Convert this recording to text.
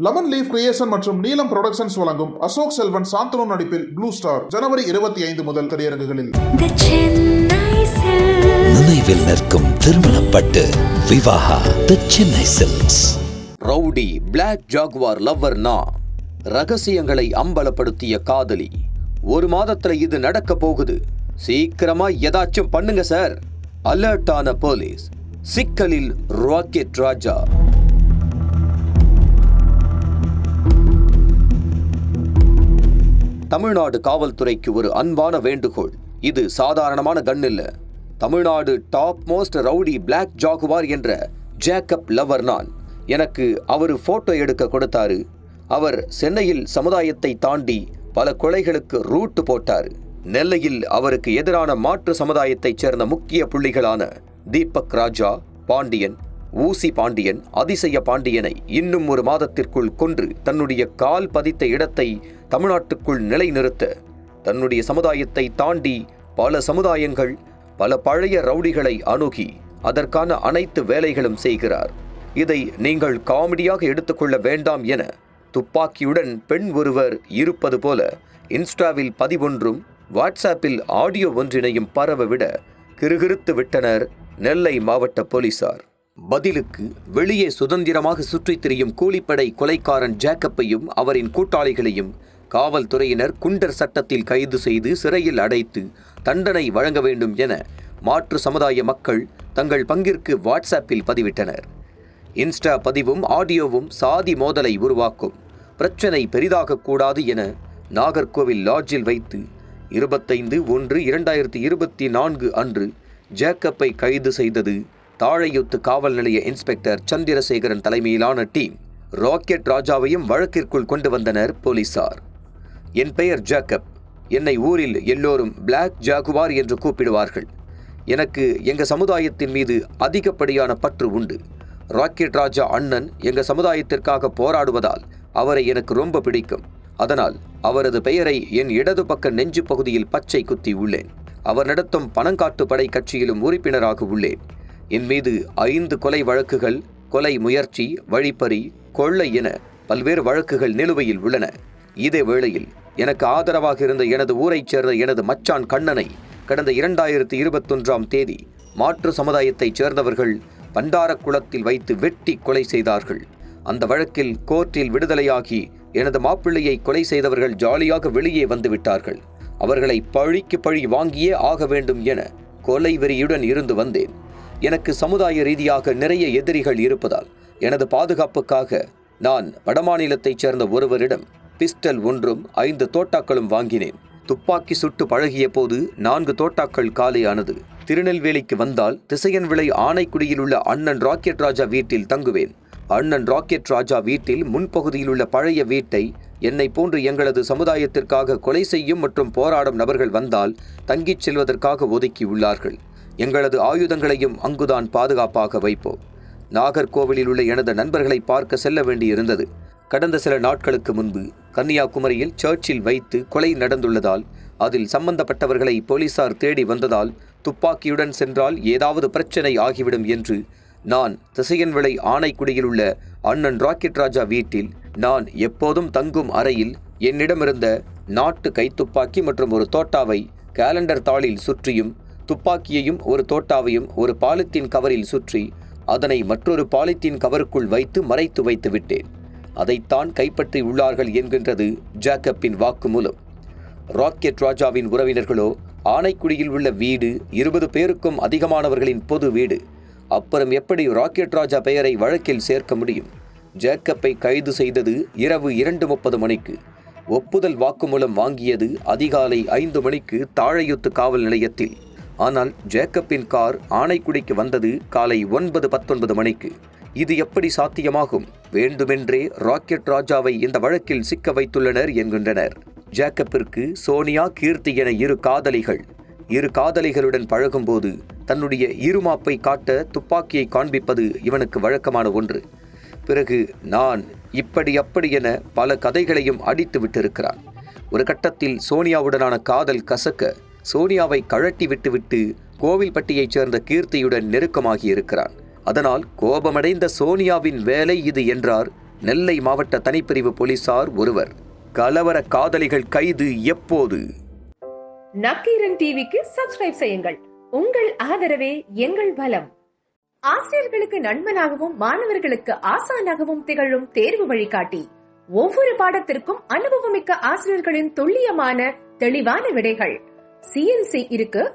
Lemon leaf creation மற்றும் நீலம் productions வழங்கும் அசோக் செல்வன் சாந்தனு நடிப்பில் ப்ளூ ஸ்டார் ஜனவரி இருபத்தி ஐந்து முதல் திரையரங்குகளில். The Chennai Silk. நினைவில் நிற்கும் திருமணப்பட்டு Vivaha the Chennai silks rowdy black jaguar லவ்வர்னா ரகசியங்களை அம்பலப்படுத்திய காதலி. ஒரு மாதத்துல இது நடக்க போகுது. சீக்கிரமா ஏதாச்சும் பண்ணுங்க சார். அலர்ட்டான போலீஸ். சிக்கலில் ராக்கெட் ராஜா. தமிழ்நாடு காவல்துறைக்கு ஒரு அன்பான வேண்டுகோள். இது சாதாரணமான கன் இல்ல. Tamil Nadu top most rowdy black jaguar என்ற ஜேக்கப் லவர் நான். எனக்கு அவர் போட்டோ எடுக்க கொடுத்தாரு. அவர் சென்னையில் சமுதாயத்தை தாண்டி பல கொலைகளுக்கு ரூட்டு போட்டார். நெல்லையில் அவருக்கு எதிரான மாற்று சமுதாயத்தைச் சேர்ந்த முக்கிய புள்ளிகளான தீபக் ராஜா பாண்டியன் ஊசி பாண்டியன் அதிசய பாண்டியனை இன்னும் ஒரு மாதத்திற்குள் கொன்று தன்னுடைய கால் பதித்த இடத்தை தமிழ்நாட்டுக்குள் நிலைநிறுத்த தன்னுடைய சமுதாயத்தை தாண்டி பல சமுதாயங்கள் பல பழைய ரவுடிகளை அணுகி அதற்கான அனைத்து வேலைகளும் செய்கிறார். இதை நீங்கள் காமெடியாக எடுத்துக்கொள்ள வேண்டாம் என துப்பாக்கியுடன் பெண் ஒருவர் இருப்பது போல இன்ஸ்டாவில் பதிவொன்றும் வாட்ஸ்ஆப்பில் ஆடியோ ஒன்றினையும் பரவவிட கிருகிருத்து கிறுகிறுத்து விட்டனர் நெல்லை மாவட்ட போலீசார். பதிலுக்கு வெளியே சுதந்திரமாக சுற்றித் திரியும் கூலிப்படை கொலைக்காரன் ஜேக்கப்பையும் அவரின் கூட்டாளிகளையும் காவல்துறையினர் குண்டர் சட்டத்தில் கைது செய்து சிறையில் அடைத்து தண்டனை வழங்க வேண்டும் என மாற்று சமுதாய மக்கள் தங்கள் பங்கிற்கு வாட்ஸ்அப்பில் பதிவிட்டனர். இன்ஸ்டா பதிவும் ஆடியோவும் சாதி மோதலை உருவாக்கும். பிரச்சனை பெரிதாகக்கூடாது என நாகர்கோவில் லாட்ஜில் வைத்து இருபத்தைந்து ஒன்று இரண்டாயிரத்தி இருபத்தி நான்கு அன்று ஜேக்கப்பை கைது செய்தது தாழையுத்து காவல் நிலைய இன்ஸ்பெக்டர் சந்திரசேகரன் தலைமையிலான டீம். ராக்கெட் ராஜாவையும் வழக்கிற்குள் கொண்டு வந்தனர் போலீசார். என் பெயர் ஜேக்கப். என்னை ஊரில் எல்லோரும் பிளாக் ஜாகுவார் என்று கூப்பிடுவார்கள். எனக்கு எங்கள் சமுதாயத்தின் மீது அதிகப்படியான பற்று உண்டு. ராக்கெட் ராஜா அண்ணன் எங்கள் சமுதாயத்திற்காக போராடுவதால் அவரை எனக்கு ரொம்ப பிடிக்கும். அதனால் அவரது பெயரை என் இடது பக்க நெஞ்சு பகுதியில் பச்சை குத்தி உள்ளேன். அவர் நடத்தும் பணங்காட்டு படை கட்சியிலும் உறுப்பினராக உள்ளேன். என் மீது ஐந்து கொலை வழக்குகள் கொலை முயற்சி வழிப்பறி கொள்ளை என பல்வேறு வழக்குகள் நிலுவையில் உள்ளன. இதே வேளையில் எனக்கு ஆதரவாக இருந்த எனது ஊரைச் சேர்ந்த எனது மச்சான் கண்ணனை கடந்த இரண்டாயிரத்தி இருபத்தொன்றாம் தேதி மாற்று சமுதாயத்தைச் சேர்ந்தவர்கள் பண்டாரக்குளத்தில் வைத்து வெட்டி கொலை செய்தார்கள். அந்த வழக்கில் கோர்ட்டில் விடுதலையாகி எனது மாப்பிள்ளையை கொலை செய்தவர்கள் ஜாலியாக வெளியே வந்து விட்டார்கள். அவர்களை பழிக்கு பழி வாங்கியே ஆக வேண்டும் என கொலை வெறியுடன் இருந்து வந்தேன். எனக்கு சமுதாய ரீதியாக நிறைய எதிரிகள் இருப்பதால் எனது பாதுகாப்புக்காக நான் வடமாநிலத்தைச் சேர்ந்த ஒருவரிடம் பிஸ்டல் ஒன்றும் ஐந்து தோட்டாக்களும் வாங்கினேன். துப்பாக்கி சுட்டு பழகிய போது நான்கு தோட்டாக்கள் காலையானது. திருநெல்வேலிக்கு வந்தால் திசையன் விளை ஆனைக்குடியில் உள்ள அண்ணன் ராக்கெட் ராஜா வீட்டில் தங்குவேன். அண்ணன் ராக்கெட் ராஜா வீட்டில் முன்பகுதியில் உள்ள பழைய வீட்டை என்னை போன்று எங்களது சமுதாயத்திற்காக கொலை செய்யும் மற்றும் போராடும் நபர்கள் வந்தால் தங்கிச் செல்வதற்காக ஒதுக்கியுள்ளார்கள் எங்களது ஆயுதங்களையும் அங்குதான் பாதுகாப்பாக வைப்போம். நாகர்கோவிலில் உள்ள எனது நண்பர்களை பார்க்க செல்ல வேண்டியிருந்தது. கடந்த சில நாட்களுக்கு முன்பு கன்னியாகுமரியில் சர்ச்சில் வைத்து கொலை நடந்துள்ளதால் அதில் சம்பந்தப்பட்டவர்களை போலீசார் தேடி வந்ததால் துப்பாக்கியுடன் சென்றால் ஏதாவது பிரச்சனை ஆகிவிடும் என்று நான் திசையன்விளை ஆனைக்குடியில் உள்ள அண்ணன் ராக்கெட் ராஜா வீட்டில் நான் எப்போதும் தங்கும் அறையில் என்னிடமிருந்த நாட்டு கைத்துப்பாக்கி மற்றும் ஒரு தோட்டாவை கேலண்டர் தாளில் சுற்றியும் துப்பாக்கியையும் ஒரு தோட்டாவையும் ஒரு பாலித்தீன் கவரில் சுற்றி அதனை மற்றொரு பாலித்தீன் கவருக்குள் வைத்து மறைத்து வைத்து விட்டேன் அதைத்தான் கைப்பற்றி உள்ளார்கள் என்கின்றது ஜாக்கப்பின் வாக்குமூலம். ராக்கெட் ராஜாவின் உறவினர்களோ ஆனைக்குடியில் உள்ள வீடு இருபது பேருக்கும் அதிகமானவர்களின் பொது வீடு. அப்புறம் எப்படி ராக்கெட் ராஜா பெயரை வழக்கில் சேர்க்க முடியும்? ஜேக்கப்பை கைது செய்தது இரவு இரண்டு முப்பது மணிக்கு. ஒப்புதல் வாக்குமூலம் வாங்கியது அதிகாலை ஐந்து மணிக்கு தாழையுத்து காவல் நிலையத்தில். ஆனால் ஜேக்கப்பின் கார் ஆனைக்குடிக்கு வந்தது காலை ஒன்பது பத்தொன்பது மணிக்கு. இது எப்படி சாத்தியமாகும்? வேண்டுமென்றே ராக்கெட் ராஜாவை இந்த வழக்கில் சிக்க வைத்துள்ளனர் என்கின்றனர். ஜேக்கப்பிற்கு சோனியா கீர்த்தி என இரு காதலிகள். இரு காதலிகளுடன் பழகும்போது தன்னுடைய இருமாப்பை காட்ட துப்பாக்கியை காண்பிப்பது இவனுக்கு வழக்கமான ஒன்று. பிறகு நான் இப்படி அப்படி என பல கதைகளையும் அடித்து விட்டிருக்கிறான். ஒரு கட்டத்தில் சோனியாவுடனான காதல் கசக்க சோனியாவை கழட்டி விட்டுவிட்டு கோவில்பட்டியைச் சேர்ந்த கீர்த்தியுடன் நெருக்கமாகி இருக்கிறான் அதனால் கோபமடைந்த சோனியாவின் வேலை இது என்றார் நெல்லை மாவட்ட தனிப்பிரிவு போலீசார் ஒருவர். கலவர காதலிகள் கைது எப்போது? நக்கீரன் டிவிக்கு சப்ஸ்கிரைப் செய்யுங்கள். உங்கள் ஆதரவே எங்கள் பலம். ஆசிரியர்களுக்கு நண்பனாகவும் மாணவர்களுக்கு ஆசானாகவும் திகழும் தேர்வு வழிகாட்டி. ஒவ்வொரு பாடத்திற்கும் அனுபவமிக்க ஆசிரியர்களின் துல்லியமான தெளிவான விடைகள். சிஎன்சி இருக்கு